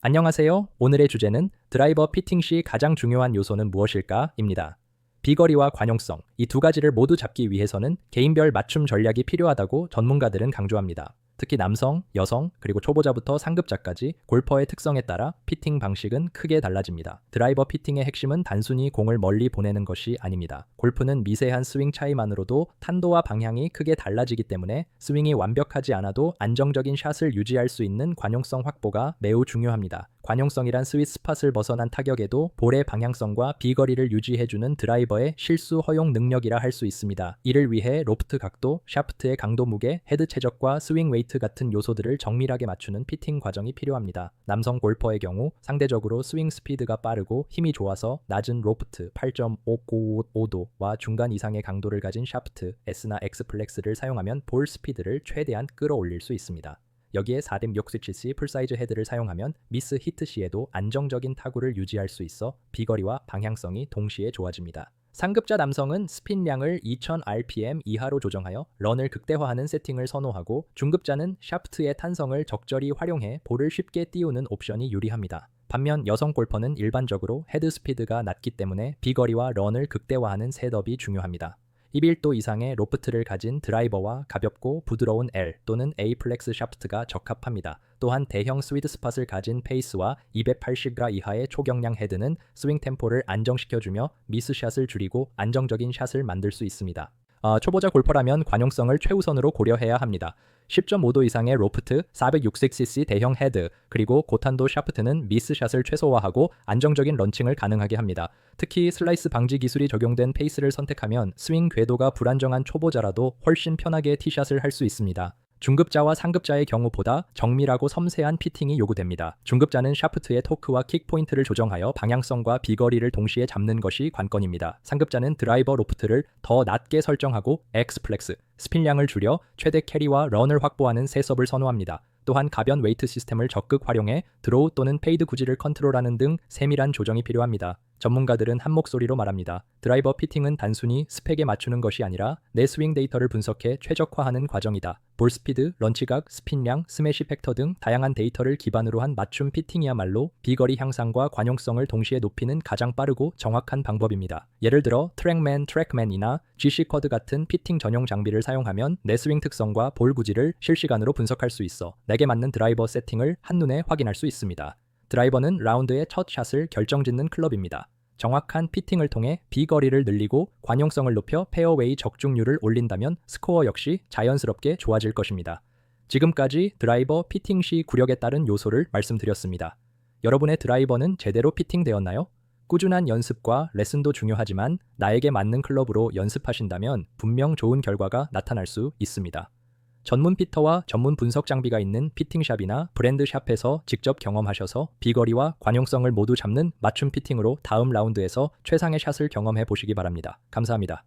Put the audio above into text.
안녕하세요. 오늘의 주제는 드라이버 피팅 시 가장 중요한 요소는 무엇일까?입니다. 비거리와 관용성, 이 두 가지를 모두 잡기 위해서는 개인별 맞춤 전략이 필요하다고 전문가들은 강조합니다. 특히 남성, 여성, 그리고 초보자부터 상급자까지 골퍼의 특성에 따라 피팅 방식은 크게 달라집니다. 드라이버 피팅의 핵심은 단순히 공을 멀리 보내는 것이 아닙니다. 골프는 미세한 스윙 차이만으로도 탄도와 방향이 크게 달라지기 때문에 스윙이 완벽하지 않아도 안정적인 샷을 유지할 수 있는 관용성 확보가 매우 중요합니다. 관용성이란 스윗 스팟을 벗어난 타격에도 볼의 방향성과 비거리를 유지해주는 드라이버의 실수 허용 능력이라 할 수 있습니다. 이를 위해 로프트 각도, 샤프트의 강도 무게, 헤드 최적과 스윙 웨이트 같은 요소들을 정밀하게 맞추는 피팅 과정이 필요합니다. 남성 골퍼의 경우 상대적으로 스윙 스피드가 빠르고 힘이 좋아서 낮은 로프트 8.595도와 중간 이상의 강도를 가진 샤프트 S나 X 플렉스를 사용하면 볼 스피드를 최대한 끌어올릴 수 있습니다. 여기에 4댐6 스위치 C 풀사이즈 헤드를 사용하면 미스 히트 시에도 안정적인 타구를 유지할 수 있어 비거리와 방향성이 동시에 좋아집니다. 상급자 남성은 스핀량을 2000rpm 이하로 조정하여 런을 극대화하는 세팅을 선호하고 중급자는 샤프트의 탄성을 적절히 활용해 볼을 쉽게 띄우는 옵션이 유리합니다. 반면 여성 골퍼는 일반적으로 헤드 스피드가 낮기 때문에 비거리와 런을 극대화하는 셋업이 중요합니다. 11도 이상의 로프트를 가진 드라이버와 가볍고 부드러운 L 또는 A 플렉스 샤프트가 적합합니다. 또한 대형 스위드 스팟을 가진 페이스와 280가 이하의 초경량 헤드는 스윙 템포를 안정시켜주며 미스샷을 줄이고 안정적인 샷을 만들 수 있습니다. 어, 초보자 골퍼라면 관용성을 최우선으로 고려해야 합니다. 10.5도 이상의 로프트, 460cc 대형 헤드, 그리고 고탄도 샤프트는 미스샷을 최소화하고 안정적인 런칭을 가능하게 합니다. 특히 슬라이스 방지 기술이 적용된 페이스를 선택하면 스윙 궤도가 불안정한 초보자라도 훨씬 편하게 티샷을 할 수 있습니다. 중급자와 상급자의 경우보다 정밀하고 섬세한 피팅이 요구됩니다. 중급자는 샤프트의 토크와 킥 포인트를 조정하여 방향성과 비거리를 동시에 잡는 것이 관건입니다. 상급자는 드라이버 로프트를 더 낮게 설정하고 X 플렉스, 스핀량을 줄여 최대 캐리와 런을 확보하는 세섭을 선호합니다. 또한 가변 웨이트 시스템을 적극 활용해 드로우 또는 페이드 구질을 컨트롤하는 등 세밀한 조정이 필요합니다. 전문가들은 한 목소리로 말합니다. 드라이버 피팅은 단순히 스펙에 맞추는 것이 아니라 내 스윙 데이터를 분석해 최적화하는 과정이다. 볼 스피드, 런치각, 스핀량, 스매시 팩터 등 다양한 데이터를 기반으로 한 맞춤 피팅이야말로 비거리 향상과 관용성을 동시에 높이는 가장 빠르고 정확한 방법입니다. 예를 들어 트랙맨, 트랙맨이나 GC 쿼드 같은 피팅 전용 장비를 사용하면 내 스윙 특성과 볼 구질을 실시간으로 분석할 수 있어 내게 맞는 드라이버 세팅을 한눈에 확인할 수 있습니다. 드라이버는 라운드의 첫 샷을 결정짓는 클럽입니다. 정확한 피팅을 통해 비거리를 늘리고 관용성을 높여 페어웨이 적중률을 올린다면 스코어 역시 자연스럽게 좋아질 것입니다. 지금까지 드라이버 피팅 시 구력에 따른 요소를 말씀드렸습니다. 여러분의 드라이버는 제대로 피팅되었나요? 꾸준한 연습과 레슨도 중요하지만 나에게 맞는 클럽으로 연습하신다면 분명 좋은 결과가 나타날 수 있습니다. 전문 피터와 전문 분석 장비가 있는 피팅샵이나 브랜드 샵에서 직접 경험하셔서 비거리와 관용성을 모두 잡는 맞춤 피팅으로 다음 라운드에서 최상의 샷을 경험해 보시기 바랍니다. 감사합니다.